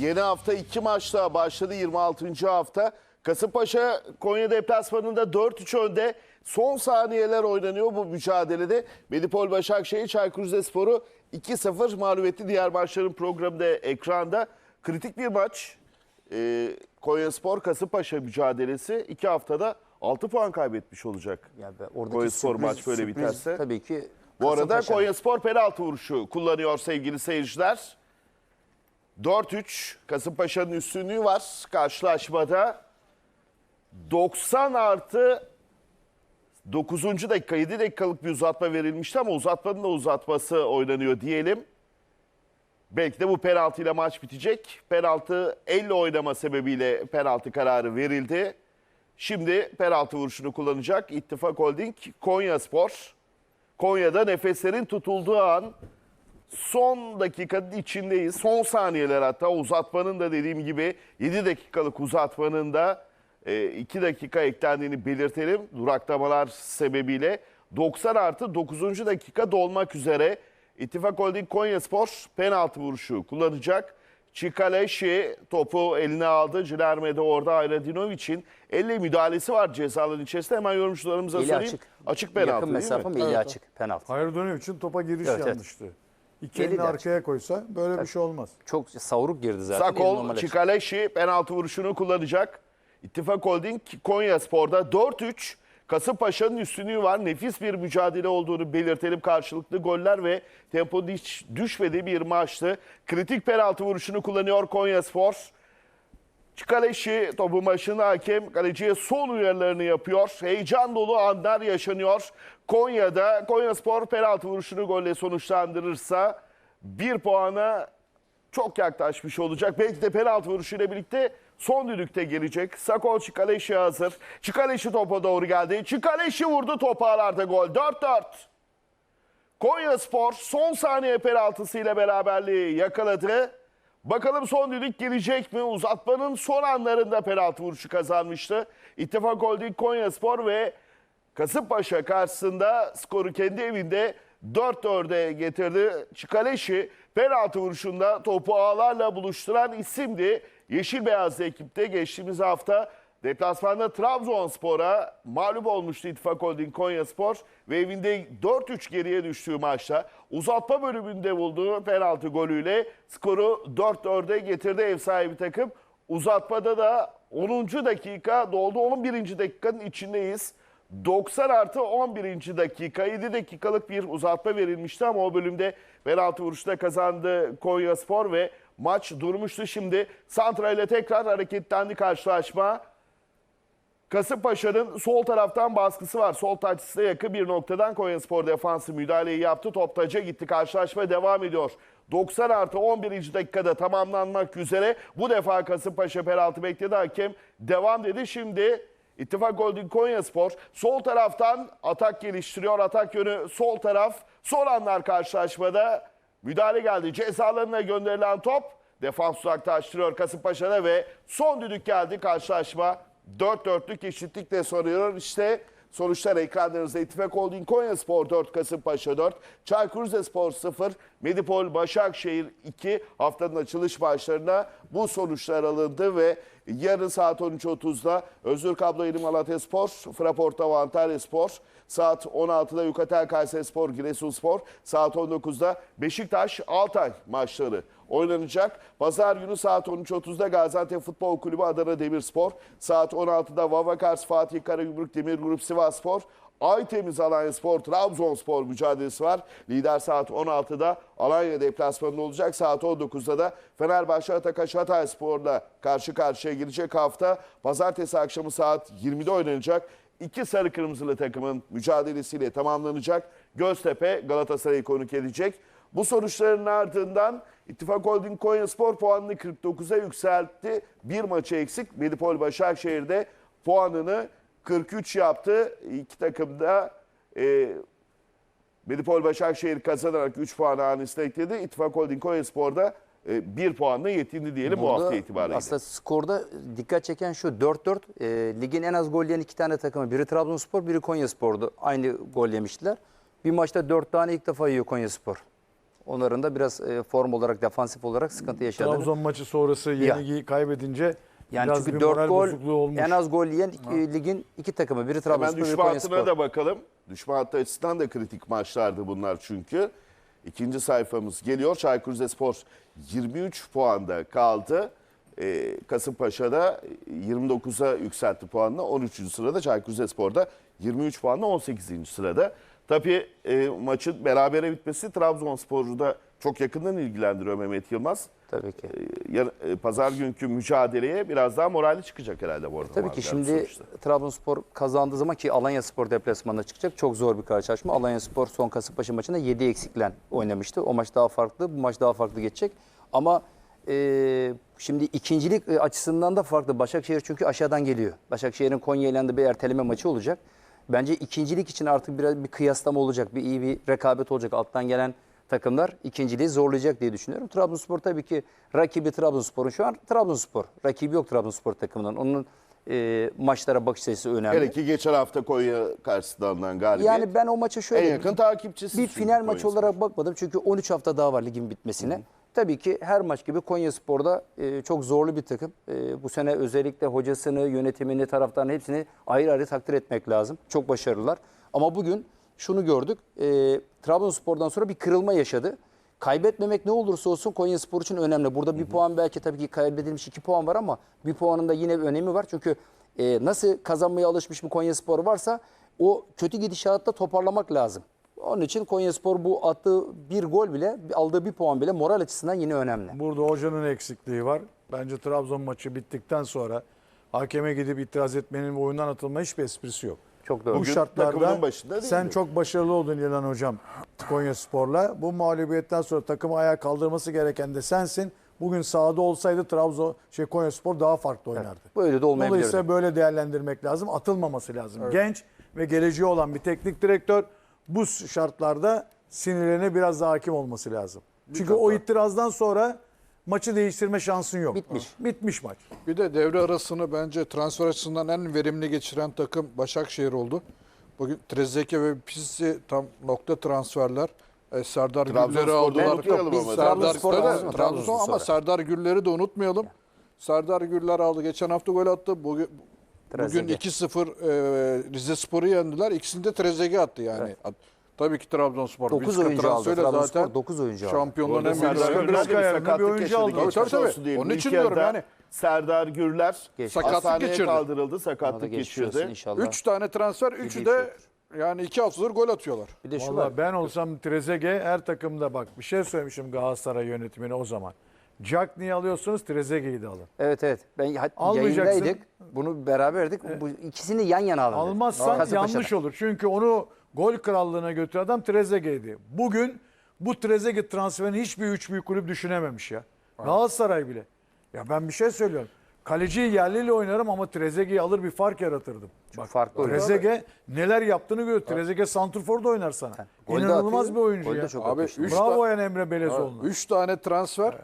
Yeni hafta iki maçla başladı 26. hafta. Kasımpaşa Konya deplasmanında 4-3 önde. Son saniyeler oynanıyor bu mücadelede. Medipol Başakşehir Çaykur Rizespor'u 2-0 mağlup etti. Diğer maçların programı da ekranda. Kritik bir maç. Ee, Konya Spor Kasımpaşa mücadelesi. iki haftada 6 puan kaybetmiş olacak. Ya oradaki Konyaspor sürpriz- maç böyle sürpriz biterse. Tabii ki Bu arada. Konya Spor penaltı vuruşu kullanıyor sevgili seyirciler. 4-3 Kasımpaşa'nın üstünlüğü var karşılaşmada. 90 artı 9. dakika 7 dakikalık bir uzatma verilmişti ama uzatmanın da uzatması oynanıyor diyelim. Belki de bu penaltıyla maç bitecek. Penaltı elle oynama sebebiyle penaltı kararı verildi. Şimdi penaltı vuruşunu kullanacak İttifak Holding Konya Spor. Konya'da nefeslerin tutulduğu an son dakikanın içindeyiz. Son saniyeler hatta uzatmanın da dediğim gibi 7 dakikalık uzatmanın da 2 dakika eklendiğini belirtelim. Duraklamalar sebebiyle 90 artı 9. dakika dolmak üzere İttifak Holding Konya Spor penaltı vuruşu kullanacak. Çikaleşi topu eline aldı. Cilerme'de orada Ayradinovic'in elle müdahalesi var cezaların içerisinde. Hemen yorumcularımıza Eli sorayım. açık. Açık penaltı Yakın mesafe mi? mi? Eli açık. Penaltı. Hayır dönem için topa giriş Evet, evet. İki Eli elini arkaya koysa böyle bir şey olmaz. Çok savruk girdi zaten. Sakol normal açık. Çikaleşi penaltı vuruşunu kullanacak. İttifak Holding Konya Spor'da 4-3 Kasımpaşa'nın üstünlüğü var. Nefis bir mücadele olduğunu belirtelim. Karşılıklı goller ve tempo hiç düşmediği bir maçtı. Kritik penaltı vuruşunu kullanıyor Konya Spor. Kaleşi topun başında hakem kaleciye son uyarılarını yapıyor. Heyecan dolu anlar yaşanıyor. Konya'da Konya Spor penaltı vuruşunu golle sonuçlandırırsa bir puana çok yaklaşmış olacak. Belki de penaltı vuruşuyla birlikte son düdükte gelecek. Sakol Çikaleşi hazır. Çikaleşi topa doğru geldi. Çikaleşi vurdu top ağlarda gol. 4-4. Konya Spor son saniye penaltısıyla beraberliği yakaladı. Bakalım son düdük gelecek mi? Uzatmanın son anlarında penaltı vuruşu kazanmıştı. İttifak Holding Konya Spor ve Kasımpaşa karşısında skoru kendi evinde 4-4'e getirdi. Çikaleşi penaltı vuruşunda topu ağlarla buluşturan isimdi. Yeşil Beyazlı ekipte geçtiğimiz hafta deplasmanda Trabzonspor'a mağlup olmuştu İttifak Holding Konya Spor ve evinde 4-3 geriye düştüğü maçta uzatma bölümünde bulduğu penaltı golüyle skoru 4-4'e getirdi ev sahibi takım. Uzatmada da 10. dakika doldu. 11. dakikanın içindeyiz. 90 artı 11. dakika 7 dakikalık bir uzatma verilmişti ama o bölümde penaltı vuruşta kazandı Konya Spor ve maç durmuştu. Şimdi Santra ile tekrar hareketlendi karşılaşma. Kasımpaşa'nın sol taraftan baskısı var. Sol taçsıza yakın bir noktadan Konyaspor defansı müdahaleyi yaptı. Top taca gitti. Karşılaşma devam ediyor. 90 artı 11. dakikada tamamlanmak üzere. Bu defa Kasımpaşa penaltı bekledi. Hakem devam dedi. Şimdi İttifak Holding Konyaspor sol taraftan atak geliştiriyor. Atak yönü sol taraf. Son anlar karşılaşmada müdahale geldi. Cezalarına gönderilen top defans uzaklaştırıyor Kasımpaşa'da ve son düdük geldi karşılaşma. 4-4'lük eşitlikle soruyor. İşte sonuçlar ekranlarınızda. İttifak Holding Konya Spor 4, Kasımpaşa 4, Çaykur Rizespor 0, Medipol Başakşehir 2 haftanın açılış maçlarına bu sonuçlar alındı ve yarın saat 13.30'da Özgür Kablo İlim Malatya Spor, Fraporta Antalya Spor, saat 16'da Yukatel Kayseri Spor, Giresun Spor, saat 19'da Beşiktaş Altay maçları oynanacak. Pazar günü saat 13.30'da Gaziantep Futbol Kulübü Adana Demirspor, saat 16'da Vavakars Fatih Karagümrük Demir Grup Sivas Spor, Aytemiz Alanya Spor, Trabzonspor mücadelesi var. Lider saat 16'da Alanya deplasmanında olacak. Saat 19'da da Fenerbahçe Atakaş Hatay Spor'la karşı karşıya girecek hafta. Pazartesi akşamı saat 20'de oynanacak. İki sarı kırmızılı takımın mücadelesiyle tamamlanacak. Göztepe Galatasaray'ı konuk edecek. Bu sonuçların ardından İttifak Holding Konya Spor puanını 49'a yükseltti. Bir maçı eksik. Medipol Başakşehir'de puanını 43 yaptı. İki takım da e, Medipol Başakşehir kazanarak 3 puan hanesine ekledi. İttifak Holding Konya Spor'da 1 puanla yetindi diyelim bu Burada hafta itibariyle. Aslında skorda dikkat çeken şu 4-4. E, ligin en az gol yiyen iki tane takımı. Biri Trabzonspor, biri Konyaspor'du. Aynı gol yemiştiler. Bir maçta 4 tane ilk defa yiyor Konyaspor. Onların da biraz e, form olarak, defansif olarak sıkıntı yaşadı. Trabzon maçı sonrası yenilgiyi kaybedince Yani biraz çünkü bir 4 moral gol bozukluğu olmuş. en az gol yiyen e, ligin iki takımı. Biri Hemen Trabzonspor, biri düşme hattına Konyaspor. da bakalım. Düşme hattı açısından da kritik maçlardı bunlar çünkü. İkinci sayfamız geliyor. Çaykur Rizespor 23 puanda kaldı. Ee, Kasımpaşa'da 29'a yükseltti puanla. 13. sırada Çaykur Rizespor'da 23 puanla 18. sırada. Tabii e, maçın berabere bitmesi Trabzonspor'u da çok yakından ilgilendiriyor Mehmet Yılmaz. Tabii ki. Ee, yar- e, Pazar günkü mücadeleye biraz daha morali çıkacak herhalde bu arada. Tabii ki şimdi sonuçta. Trabzonspor kazandığı zaman ki Alanya Spor deplasmanına çıkacak. Çok zor bir karşılaşma. Alanya Spor son Kasımpaşa maçında 7 eksiklen oynamıştı. O maç daha farklı, bu maç daha farklı geçecek. Ama e, şimdi ikincilik e, açısından da farklı. Başakşehir çünkü aşağıdan geliyor. Başakşehir'in Konya ile bir erteleme maçı olacak. Bence ikincilik için artık biraz bir kıyaslama olacak. Bir iyi bir rekabet olacak. Alttan gelen takımlar ikinciliği zorlayacak diye düşünüyorum. Trabzonspor tabii ki rakibi Trabzonspor'un şu an Trabzonspor. Rakibi yok Trabzonspor takımından. Onun e, maçlara bakış açısı önemli. Hele ki geçen hafta Konya karşısında alınan galibiyet. Yani ben o maça şöyle en yakın takipçisi. bir final maçı Konyaspor. olarak bakmadım. Çünkü 13 hafta daha var ligin bitmesine. Tabii ki her maç gibi Konya Spor'da e, çok zorlu bir takım. E, bu sene özellikle hocasını, yönetimini, taraftarını hepsini ayrı ayrı takdir etmek lazım. Çok başarılılar. Ama bugün şunu gördük. E, Trabzonspor'dan sonra bir kırılma yaşadı. Kaybetmemek ne olursa olsun Konya Spor için önemli. Burada bir puan belki tabii ki kaybedilmiş iki puan var ama bir puanın da yine bir önemi var. Çünkü e, nasıl kazanmaya alışmış bir Konya Spor varsa o kötü gidişatta toparlamak lazım. Onun için Konyaspor bu attığı bir gol bile, aldığı bir puan bile moral açısından yine önemli. Burada hocanın eksikliği var. Bence Trabzon maçı bittikten sonra hakeme gidip itiraz etmenin ve oyundan atılma hiçbir esprisi yok. Çok doğru. Bu Bugün şartlarda başında değil sen mi? çok başarılı oldun Yılan Hocam Konya Spor'la. Bu mağlubiyetten sonra takımı ayağa kaldırması gereken de sensin. Bugün sahada olsaydı Trabzon şey Konya Spor daha farklı oynardı. Böyle de olmayabilirdi. Dolayısıyla böyle değerlendirmek lazım. Atılmaması lazım. Genç ve geleceği olan bir teknik direktör bu şartlarda sinirlerine biraz daha hakim olması lazım. Çünkü o itirazdan sonra maçı değiştirme şansın yok. Bitmiş. Bitmiş maç. Bir de devre arasını bence transfer açısından en verimli geçiren takım Başakşehir oldu. Bugün Trezeguet ve Pizzi tam nokta transferler. E, Serdar Güller'i aldılar. ama. Serdar mı? Trabzon ama. Serdar Güller'i de unutmayalım. Serdar Güller aldı. Geçen hafta gol attı. Bugün bugün Trezeguet. 2-0 e, Rize Spor'u yendiler. İkisini de Trezeguet attı yani. At- Tabii ki Trabzonspor. 9 Vizca oyuncu aldı. Trabzonspor zaten dokuz oyuncu aldı. Şampiyonluğun en büyük bir oyuncu geçirdi. aldı. Tabii, tabii. Onun için diyorum yani. Serdar Gürler. Sakatlık geçirdi. kaldırıldı. Sakatlık geçirdi. 3 tane transfer, üçü de yani iki haftadır gol atıyorlar. Bir de şu Vallahi var. ben olsam Trezeguet her takımda bak bir şey söylemişim Galatasaray yönetimine o zaman. Jack niye alıyorsunuz? Trezeguet'i de alın. Evet evet. Ben yayındaydık. Bunu beraberdik. Bu ikisini yan yana alın. Almazsan yanlış olur. Çünkü onu gol krallığına götüren adam Trezeguet'di. Bugün bu Trezeguet transferini hiçbir üç büyük kulüp düşünememiş ya. Galatasaray bile. Ya ben bir şey söylüyorum. Kaleciyi yerliyle oynarım ama Trezeguet'i alır bir fark yaratırdım. Bak, farklı. Trezeguet neler yaptığını gör. Trezeguet santrforda oynar sana. De İnanılmaz bir oyuncu ya. çok Abi üç Bravo yani Emre Belezoğlu'na. 3 tane transfer.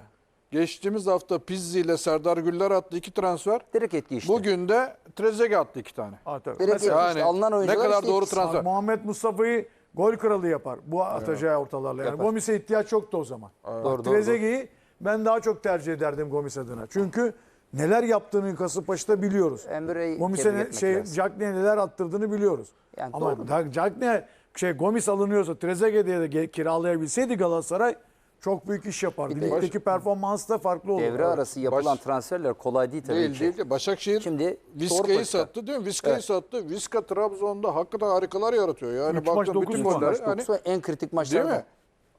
Geçtiğimiz hafta Pizzi ile Serdar Güller attı iki transfer. Direkt etki işte. Bugün de Trezeguet attı iki tane. Ha, tabii. Direkt Mesela- etki işte. Alınan ne oyuncular kadar işte doğru etkisi. transfer. Muhammed Mustafa'yı gol kralı yapar. Bu atacağı ortalarla. Yani Yapar. Gomis'e ihtiyaç yoktu o zaman. Doğru, doğru, Trezeguet'i ben daha çok tercih ederdim Gomis adına. Çünkü neler yaptığını Kasımpaşa'da biliyoruz. Emre'yi Gomis'e tebrik ne- etmek şey, lazım. Cagney'e neler attırdığını biliyoruz. Yani Ama doğru. da- Cagney şey Gomis alınıyorsa Trezeguet'i de ge- kiralayabilseydi Galatasaray çok büyük iş yapardı. Bir de- Ligdeki performans da farklı olurdu. Devre arası yapılan Baş- transferler kolay değil tabii Değil ki. değil. değil. Başakşehir Şimdi Vizca'yı başka. sattı değil mi? Vizca'yı sattı. Vizca Trabzon'da hakikaten harikalar yaratıyor. Yani Üç maç, baktım dokuz bütün puan. Maç Hani, en kritik değil maçlarda. mi?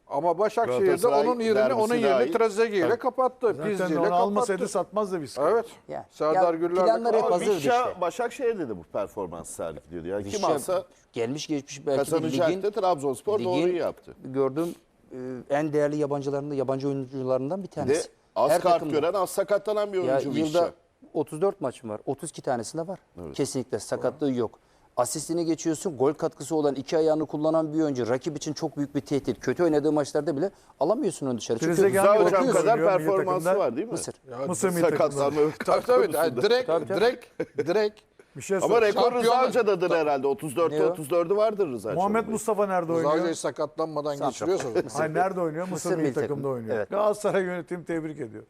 Ama Başakşehir'de Galatasaray onun yerini derbisi onun yerini dahil. Trezeguet ile kapattı. Zaten Pizzi ile onu kapattı. almasaydı satmazdı Vizca. Evet. Yani. Serdar Ya Güller de planlar hep kapattı. hazırdı Vişça işte. Başakşehir'de de bu performans sergiliyordu. Yani kim Vişça alsa gelmiş geçmiş belki de ligin, kazanacaktı. Trabzonspor ligin doğruyu yaptı. gördüğüm en değerli yabancılarından, yabancı oyuncularından bir tanesi. de az Her kart takımda. gören az sakatlanan bir Ya oyuncu yılda Vişça. 34 maçım var. 32 tanesinde var. Kesinlikle sakatlığı yok. Asistini geçiyorsun. Gol katkısı olan iki ayağını kullanan bir oyuncu. Rakip için çok büyük bir tehdit. Kötü oynadığı maçlarda bile alamıyorsun onu dışarı. Çünkü Rıza hocam bakıyorsun kadar performansı var değil mi? Mısır. Mısır milli takımında. Sakatlanma Tabii tabii. Yani direkt, direkt, direkt Bir şey Ama söyleyeyim. rekor Rıza Şampiyonluk- Hoca'dadır herhalde. 34'te Ne o? 34'ü vardır Rıza Muhammed. Mustafa nerede oynuyor? Hoca'yı sakatlanmadan geçiriyorsa. Hayır nerede oynuyor? Mısır, Mısır milli milli takımda takım. oynuyor. Evet. Galatasaray yönetimi tebrik ediyor.